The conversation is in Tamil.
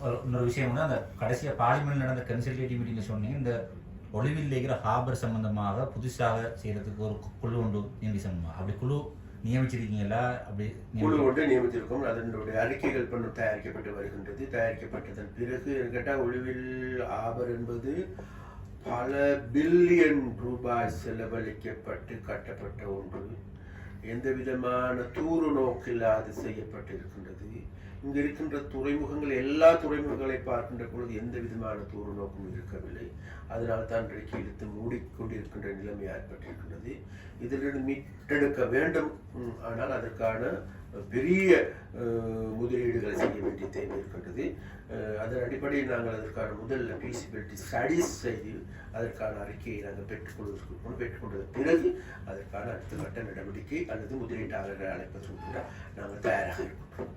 ஒரு- இன்னொரு விஷயம் வந்து அந்த கடைசியாக பார்லிமெண்ட் நடந்த கன்சல்டேட்டிவ் மீட்டிங்ல சொன்னீங்க இந்த ஒளிவில் இருக்கிற ஹார்பர் சம்பந்தமாக புதுசாக செய்யறதுக்கு ஒரு குழு ஒன்று நியமி அப்படி குழு நியமிச்சிருக்கீங்களா? அப்படி குழு ஒன்று நியமித்திருக்கோம் அதனுடைய அறிக்கைகள் பண்ண தயாரிக்கப்பட்டு வருகின்றது. தயாரிக்கப்பட்டதன் பிறகு கேட்டால் ஒளிவில் ஆபர் என்பது பல பில்லியன் ரூபாய் செலவழிக்கப்பட்டு கட்டப்பட்ட ஒன்று. எந்த விதமான தூர நோக்கில்லாது இல்லாது செய்யப்பட்டிருக்கின்றது. இங்கு இருக்கின்ற துறைமுகங்கள் எல்லா துறைமுகங்களை பார்க்கின்ற பொழுது எந்த விதமான தூர நோக்கும் இருக்கவில்லை. அதனால் தான் இன்றைக்கு இழுத்து மூடிக்கொண்டிருக்கின்ற நிலைமை ஏற்பட்டிருக்கின்றது. இதிலிருந்து மீட்டெடுக்க வேண்டும். ஆனால் அதற்கான பெரிய முதலீடு தேவை இருக்கின்றது அதன் அடிப்படையில் நாங்கள் அதற்கான முதல் ஃபீஸிபிலிட்டி ஸ்டடீஸ் செய்து அதற்கான அறிக்கையை நாங்கள் பெற்றுக்கொள்வதற்கு பெற்றுக்கொண்டது பிறகு அதற்கான அடுத்த கட்ட நடவடிக்கை அல்லது முதலீட்டாளர்களை அழைப்பதற்கு கூட நாங்கள் தயாராக இருக்கின்றோம்